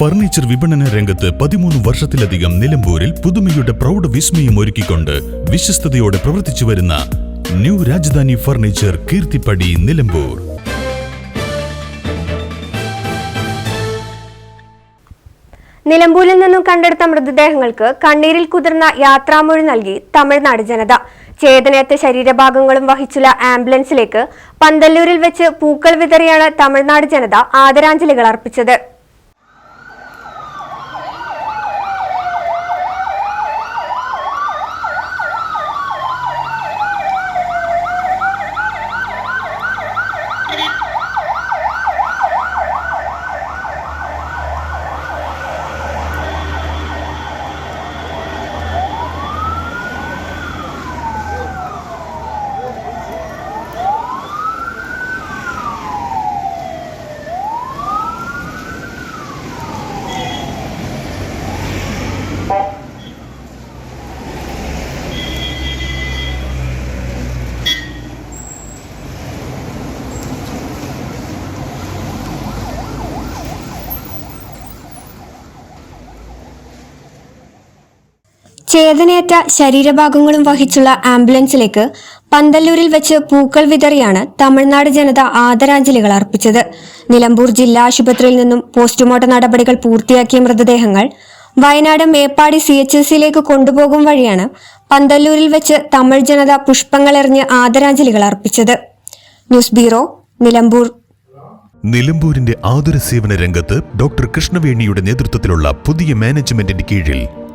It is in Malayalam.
ഫർണിച്ചർ വിപണന രംഗത്ത് പതിമൂന്ന് വർഷത്തിലധികം നിലമ്പൂരിൽ പുതുമയുടെ പ്രൗഢ വിസ്മയം ഒരുക്കിക്കൊണ്ട് വിശ്വസ്തയോടെ പ്രവർത്തിച്ചു വരുന്ന ന്യൂ രാജധാനി ഫർണിച്ചർ കീർത്തിപ്പടി നിലമ്പൂർ. നിലമ്പൂരിൽ നിന്നും കണ്ടെടുത്ത മൃതദേഹങ്ങൾക്ക് കണ്ണീരിൽ കുതിർന്ന യാത്രാമൊഴി നൽകി തമിഴ്നാട് ജനത. ചേതനയത്തെ ശരീരഭാഗങ്ങളും വഹിച്ചുള്ള ആംബുലൻസിലേക്ക് പന്തല്ലൂരിൽ വെച്ച് പൂക്കൾ വിതറിയാണ് തമിഴ്നാട് ജനത ആദരാഞ്ജലികൾ അർപ്പിച്ചത്. ചേതനയറ്റ ശരീരഭാഗങ്ങളും വഹിച്ചുള്ള ആംബുലൻസിലേക്ക് പന്തല്ലൂരിൽ വെച്ച് പൂക്കൾ വിതറിയാണ് തമിഴ്നാട് ജനത ആദരാഞ്ജലികൾ അർപ്പിച്ചത്. നിലമ്പൂർ ജില്ലാ ആശുപത്രിയിൽ നിന്നും പോസ്റ്റ്മോർട്ടം നടപടികൾ പൂർത്തിയാക്കിയ മൃതദേഹങ്ങൾ വയനാട് മേപ്പാടി സി എച്ച് എസിലേക്ക് കൊണ്ടുപോകും വഴിയാണ് പന്തല്ലൂരിൽ വെച്ച് തമിഴ് ജനത പുഷ്പങ്ങൾ എറിഞ്ഞ് ആദരാഞ്ജലികൾ അർപ്പിച്ചത്. News bureau Nilambur. നിലമ്പൂരിന്റെ ആതുര സേവന രംഗത്ത് ഡോക്ടർ കൃഷ്ണവേണിയുടെ നേതൃത്വത്തിലുള്ള പുതിയ മാനേജ്മെന്റിന്റെ കീഴിൽ